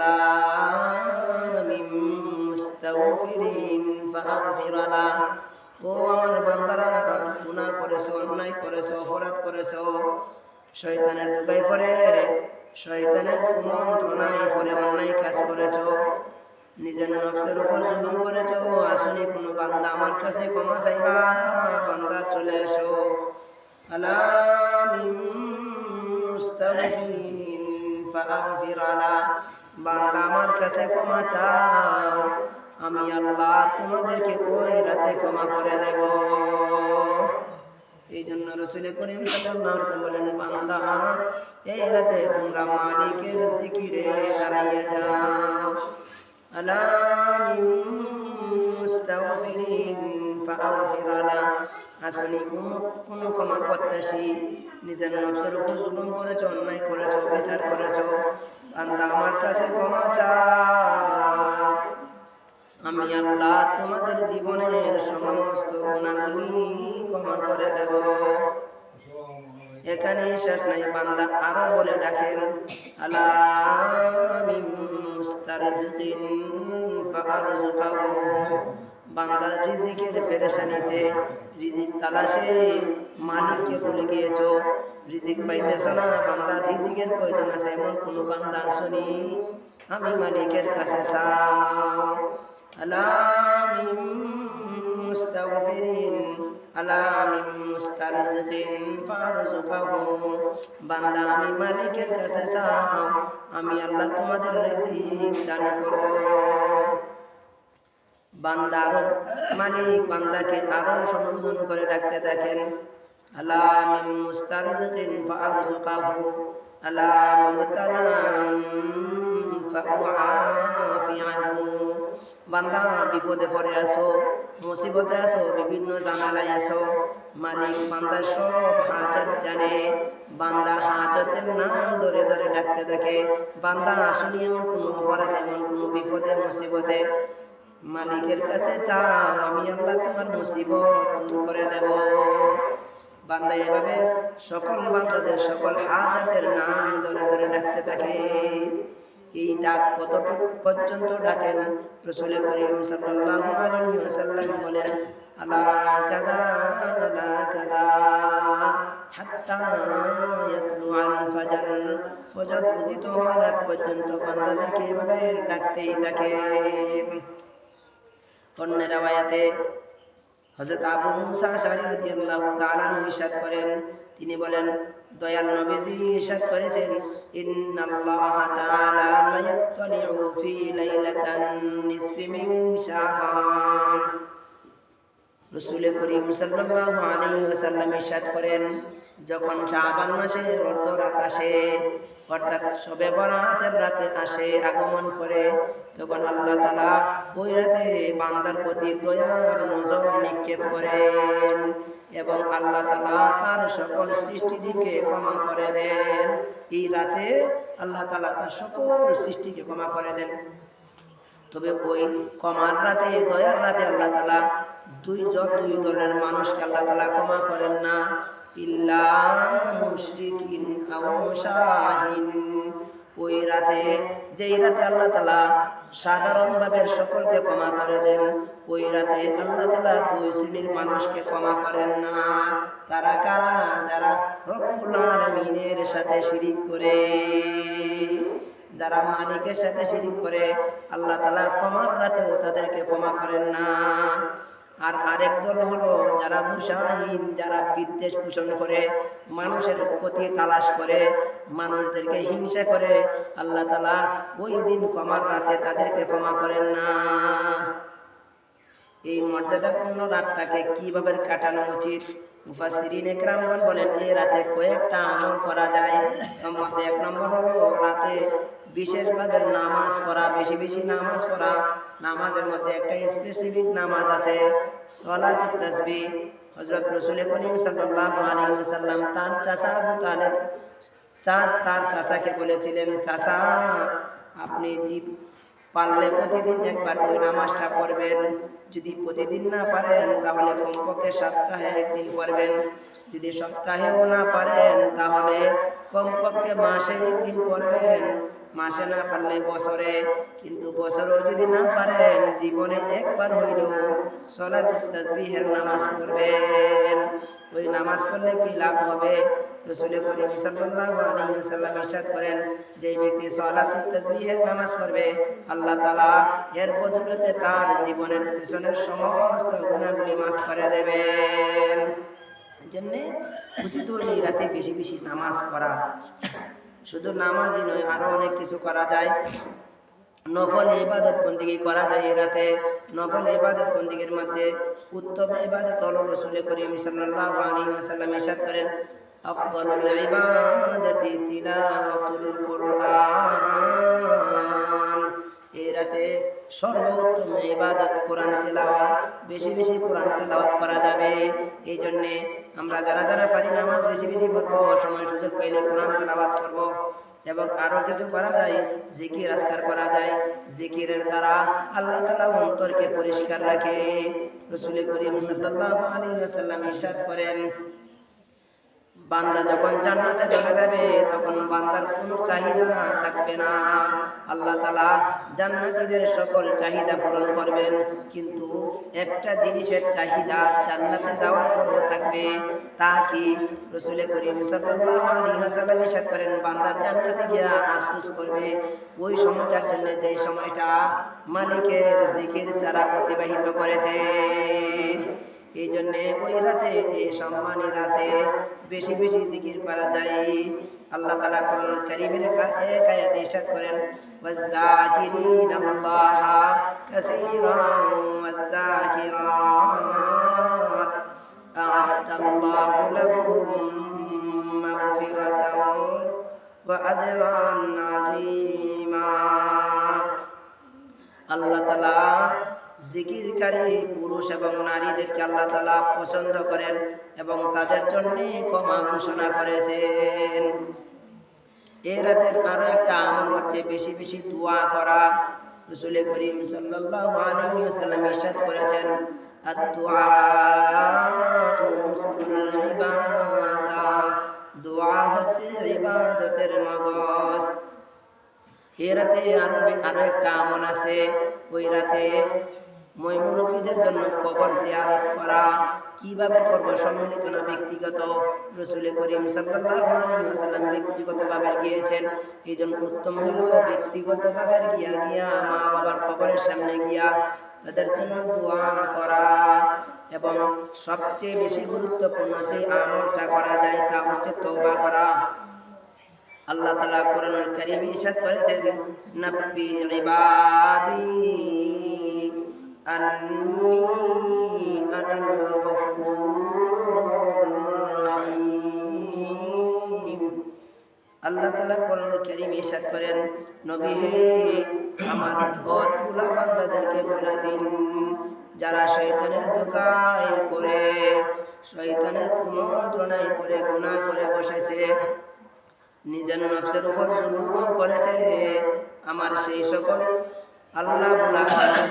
আলা মিন মুস্তাগফিরিন ফাগফির লা ও আমার বান্দারা, গুনাহ করেছ, অন্যায় করেছ, অপরাধ করেছ, শয়তানের দুগাই পরে শয়তানের কুমন্ত্রণায় পরে অন্যায় কাজ করেছ, নিজের নফসের উপর জুলুম করেছ আসুনি কোনো বান্দা আমার কাছে ক্ষমা চাইবা, বান্দা চলে এসো। আলা মিন মুস্তাগফিরিন ফাগফির লা বান্দা আমার কাছে ক্ষমা চাও। আমি আল্লাহ তোমাদেরকে ওই রাতে ক্ষমা করে দেব। এই জন্য রসুল করিম বলেন, বান্দা, এই রাতে তোমরা মালিকের জিকিরে দাঁড়াইয়া যাও। আলা মিন মুস্তাগফিরিন। আমার কাছে আমি আল্লাহ তোমাদের জীবনের সমস্ত গুণাগুলি ক্ষমা করে দেব। এখানে শেষ নাই, বান্দা আরও বলে ডাকেন, আলামিন মুস্তারজিকিন ফারজুকাহু বান্দার রিজিকের পেরেশানিতে রিজিক তালাশে মালিককে বলে গিয়েছো, রিজিক পাইতেছ না, বান্দার রিজিকের প্রয়োজন আছে, এমন কোনো বান্দা শুনি আমি মালিকের কাছে চাও বান্দা, আমি মালিকের কাছে চাও আমি আল্লাহ তোমাদের রিজিক দান করব। বান্দা আরও মালিক বান্দাকে আরও সম্বোধন করে ডাকতে থাকেন। আলামিন মুস্তারজিকিন ফারজুকাহু আলা মুবতালান ফাউআফিআহু বান্দা বিপদে পড়ে আসো মুসিবতে আসো বিভিন্ন ঝামেলায় আসো মালিক বান্দার সব হাজত জানে। বান্দা হাজতের নাম ধরে ধরে ডাকতে থাকে। বান্দা আসুনি এমন কোনো অপরাধ, এমন কোনো বিপদে, মুসিবতে মালিকের কাছে চাও, আমি আল্লাহ তোমার মুসিবত দূর করে দেব। বান্দা এভাবে সকল বান্দাদের সকল হাজাতের নাম ধরে ধরে ডাকতে থাকে। এই ডাক কতটুকু পর্যন্ত ডাকেন? রসুল করিম সাল্লাল্লাহু আলাইহি ওয়াসাল্লাম বলেন পর্যন্ত বান্দাদেরকে এভাবে ডাকতেই থাকেন। অন্য রাওয়ায়াতে হযরত আবু মুসা আশআরী রাদিয়াল্লাহু তাআলা করেন। তিনি বলেন, দয়াল নবীজি ইরশাদ করেছেন, ইন্নাল্লাহ তাআলা লা ইয়াত্তালিউ ফি লাইলাতান নিসফি মিন শাবান। রসুল করিম সাল্লাল্লাহু আলাইহি ওয়াসাল্লাম ইরশাদ করেন, যখন শাবান মাসের অর্ধ রাত আসে অর্থাৎ সবে বরাতের রাতে আসে আগমন করে, তখন আল্লাহ তালা ওই রাতে বান্দার প্রতি দয়ার নজর নিক্ষেপ করেন এবং আল্লাহ তালা তার সকল সৃষ্টিজীবকে ক্ষমা করে দেন। এই রাতে আল্লাহ তালা তার সকল সৃষ্টিকে ক্ষমা করে দেন। তবে ওই ক্ষমার রাতে, দয়ার রাতে আল্লাহ তালা দুই জন দুই দলের মানুষকে আল্লাহ তালা ক্ষমা করেন না। ইল্লা মুশরিকিন ওই রাতে, যেই রাতে আল্লাহ তালা সাধারণভাবে সকলকে ক্ষমা করে দেন, ওই রাতে আল্লাহ তালা দুই শ্রেণির মানুষকে ক্ষমা করেন না। তারা কারা? যারা রব্বুল আলামিনের সাথে শিরিক করে। যারা মালিকের সাথে শিরিক করে, আল্লাহ তালা ক্ষমার রাতেও তাদেরকে ক্ষমা করেন না। আর আরেক দল হলো যারা মুসাহিন যারা বিদ্বেষ পোষণ করে, মানুষের ক্ষতি তালাশ করে, মানুষদেরকে হিংসা করে, আল্লাহ তালা ওই দিন ক্ষমার রাতে তাদেরকে ক্ষমা করেন না। এই মর্যাদাপূর্ণ রাতটাকে কীভাবে কাটানো উচিত? মুফাসসিরিন একরামগণ বলেন এই রাতে কয়েকটা আমল করা যায়? তার মধ্যে এক নম্বর হলো, রাতে বিশেষভাবে নামাজ পড়া, বেশি বেশি নামাজ পড়া। নামাজের মধ্যে একটা স্পেসিফিক নামাজ আছে সলাতুত তাসবিহ। হযরত রাসূল করিম সাল্লাল্লাহু আলাইহি ওয়াসাল্লাম তার চাচা আবু তালেব চার তার চাচাকে বলেছিলেন, চাচা, আপনি জীব পারলে প্রতিদিন একবার ওই নামাজটা পড়বেন। যদি প্রতিদিন না পারেন, তাহলে কমপক্ষে সপ্তাহে একদিন পড়বেন। যদি সপ্তাহেও না পারেন, তাহলে কমপক্ষে মাসে একদিন পড়বেন। মাসে না পারলে বছরে, কিন্তু বছরেও যদি না পারেন, জীবনে একবার হইলেও তাসবিহের নামাজ পড়বেন। ওই নামাজ পড়লে কি লাভ হবে? রসুল করিম সাল্লাল্লাহু আলাইহি ওয়াসাল্লাম ইরশাদ করেন যে ব্যক্তি সলাতুল তাসবিহের নামাজ পড়বে, আল্লাহ তাআলা এর বদৌলতে তার জীবনের পিছনের সমস্ত গুনাহগুলি মাফ করে দেবেন। জন্য উচিত হইল রাতে বেশি বেশি নামাজ পড়া। শুধু নামাজই নয়, আরও অনেক কিছু করা যায়। নফল ইবাদত বন্দিগি করা যায় এই রাতে। নফল ইবাদত বন্দিগির মধ্যে উত্তম ইবাদত হল রসুল করিম সাল্লাল্লাহু আলাইহি ওয়াসাল্লাম ইরশাদ করেন, আফদালুল ইবাদাতি তিলাওয়াতুল কুরআন। এই রাতে সর্বোত্তম ইবাদত কোরআন তেলাওয়াত, বেশি বেশি কোরআন তেলাওয়াত করা যাবে। এই জন্যে আমরা যারা যারা পারি নামাজ বেশি বেশি পড়ব সময় সুযোগ পাইলে কোরআন তেলাওয়াত করব। এবং আরও কিছু করা যায়, জিকির আজকার করা যায়। জিকিরের দ্বারা আল্লাহ তাআলা অন্তরকে পরিষ্কার রাখে। রসুল করিম সাল্লাল্লাহু আলাইহি ওয়াসাল্লাম ইরশাদ করেন বান্দা যখন জান্নাতে চলে যাবে, তখন বান্দার কোনো চাহিদা থাকবে না। আল্লাহ তালা জান্নাতীদের সকল চাহিদা পূরণ করবেন। কিন্তু একটা জিনিসের চাহিদা জান্নাতে যাওয়ার পরও থাকবে, তা কি? রসুলে করিম ওয়াসাল্লাম ইরশাদ করেন, বান্দা জান্নাতে গিয়া আফসোস করবে, ওই সময়টার জন্য যেই সময়টা মালিকের জিকির ছাড়া অতিবাহিত করেছে। এই জন্য ওই রাতে, এই সম্মানী রাতে বেশি বেশি জিকির করা যায়। আল্লাহ তাআলা কোরআন কারীমের এক আয়াতে ইরশাদ করেন ওয়াযাকিরিন আল্লাহ কাসীরান ওয়াযাকিরাত আ'আদ্দা আল্লাহু লাহুম মাগফিরাতান ওয়া আজরান আযীমা। আল্লাহ তাআলা জিকিরকারী পুরুষ এবং নারীদেরকে আল্লাহ তালা পছন্দ করেন এবং তাদের জন্য ক্ষমা ঘোষণা করেছেন। এই রাতের আরও একটা আমল হচ্ছে বেশি বেশি দোয়া করা। রসুল করিম সাল্লাল্লাহু আলাইহি ওয়াসাল্লাম ইরশাদ করেছেন আদ-দুআ ইবাদা দোয়া হচ্ছে ইবাদতের মগজ। এই রাতে আরও আরও একটা আমল আছে, ওই রাতে ময়মুরব্বীদের জন্য কবর জিয়ারত করা, কীভাবে করব সম্মিলিত না ব্যক্তিগত? রসুল করিম ওয়াসাল্লাম ব্যক্তিগতভাবে গিয়েছেন। এই জন্য উত্তম হলো ব্যক্তিগতভাবে গিয়া গিয়া মা বাবার কবরের সামনে গিয়া তাদের জন্য দোয়া করা। এবং সবচেয়ে বেশি গুরুত্বপূর্ণ যে আমলটা করা যায় তা হচ্ছে তওবা করা। আল্লাহ তাআলা কোরআনুল কারীমে ইরশাদ করেছেন, নাব্বি ইবাদি গফুরুর রহিম আল্লাহ তাআলা কোরআনুল কারীমে ইরশাদ করেন, নবী হে, আমার ভোটগুলা বান্দাদেরকে বলে দিন, যারা শয়তানের দোকায় পড়ে, শয়তানের কুমন্ত্রণায় পড়ে, গুনাহ করে বসেছে, নিজের নফসের উপর জুলুম করেছে, আমার সেই সকল আল্লাহ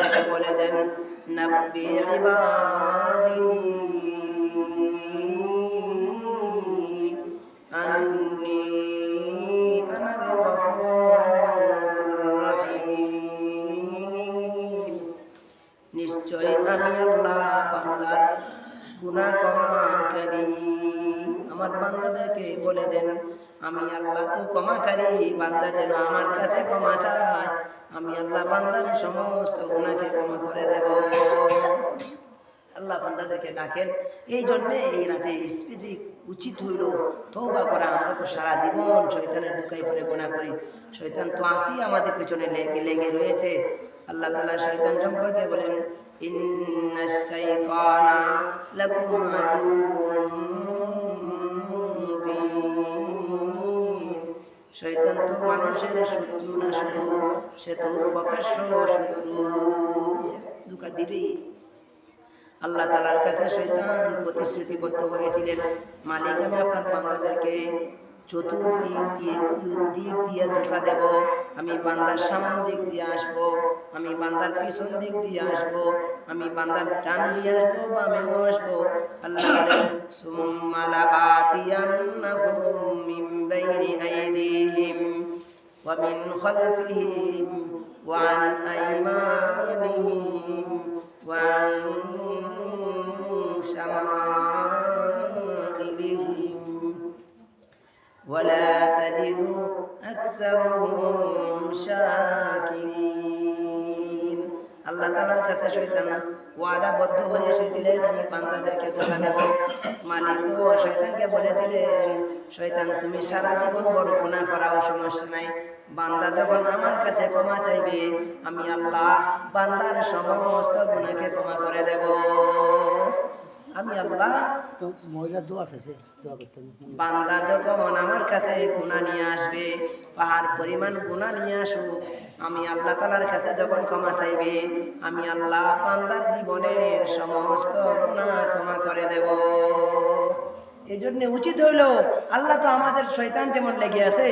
তাকে বলে দেন, নাব্বি ইবাদি আন্নি আনাল গফুরুর রহিম। নিশ্চয় আমি আল্লাহ বান্দার গুনাহ ক্ষমাকারী আমার বান্দাদেরকে বলে দেন, আমি আল্লাহ তো ক্ষমাকারী, বান্দা যেন আমার কাছে ক্ষমা চায়। আমি আল্লাহ বান্দার সমস্ত গুনাহকে ক্ষমা করে দেব। আল্লাহ বান্দাদেরকে ডাকেন। এই জন্যে এই রাতে স্পেসিফিক উচিত হইল তৌবা করা। আমরা তো সারা জীবন শয়তানের দুকাই করে গোনা করি। শয়তান তো আসি আমাদের পেছনে লেগে লেগে রয়েছে। আল্লাহ তাআলা শয়তান সম্পর্কে বলেন ইন্নাশ শাইতানা লাকুম শত্রু না শুধু সে তো প্রকাশ্য শত্রু দুকা আল্লাহ তালার কাছে শৈতান প্রতিশ্রুতিবদ্ধ হয়েছিলেন। মালিক আমি আপনার বান্দাদেরকে চতুর্দিক দিয়ে দিক দিয়ে ধোকা দেব। আমি বান্দার সামন দিক দিয়ে আসব, আমি বান্দার পিছন দিক দিয়ে আসব, আমি বান্দার ডান দিয়ে আসব বামেও আসব। আল্লাহ ومن خلفهم وعن أيمانهم وعن شمائلهم. ولا تجد أكثرهم شاكرين. আল্লাহ তালার কাছে শৈতান ওয়াদাবদ্ধ হয়ে এসেছিলেন। আমি বান্দাদেরকে ধোকা দেব। ও শৈতানকে বলেছিলেন শৈতান তুমি সারা জীবন বড় গুণা করাও সমস্যা নাই। বান্দা যখন আমার কাছে ক্ষমা চাইবে, আমি আল্লাহ বান্দার সমস্ত গুণাকে ক্ষমা করে দেব। আমি আল্লাহ তো মহিলার দোয়া করতে বান্দা যখন আমার কাছে গুণা নিয়ে আসবে, পাহাড় পরিমাণ গুণা নিয়ে আসুক, আমি আল্লাহ তালার কাছে যখন ক্ষমা চাইবে, আমি আল্লাহ বান্দার জীবনের সমস্ত গুণা ক্ষমা করে দেব। এই জন্য উচিত হইল, আল্লাহ তো আমাদের শয়তান যেমন লেগে আছে,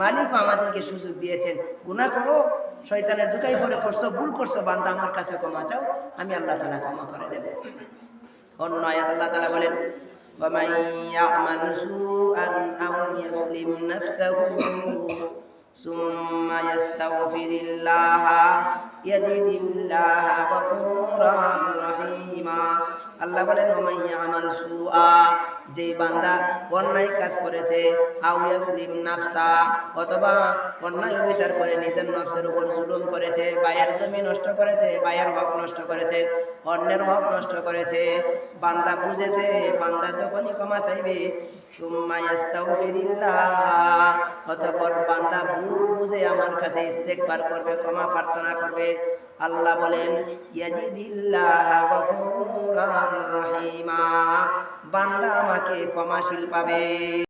মালিকও আমাদেরকে সুযোগ দিয়েছেন। গুণা করো, শয়তানের দুকাই পরে করছ, ভুল করছ, বান্দা আমার কাছে ক্ষমা চাও, আমি আল্লাহ তালা ক্ষমা করে দেব। অন্য আয়াত আল্লাহ তাআলা বলেন ومن يعمل سوءا أو يظلم نفسه ثم يستغفر الله يجد الله غفورا رحيما আল্লাহ বলেন ওমাই আমাল সুআ যে বান্দা অন্যায় কাজ করেছে আউ ইয়াজলিম নাফসা, অথবা অন্যায় বিচার করে নিজের নফসের উপর জুলুম করেছে, বায়ের জমি নষ্ট করেছে, বায়ের হক নষ্ট করেছে, অন্যের হক নষ্ট করেছে, বান্দা বুঝেছে, বান্দা যখনই ক্ষমা চাইবে অতঃপর বান্দা ভুল বুঝে আমার কাছে ইস্তেগফার করবে, ক্ষমা প্রার্থনা করবে। আল্লাহ বলেন বান্দা আমাকে ক্ষমাশীল পাবে।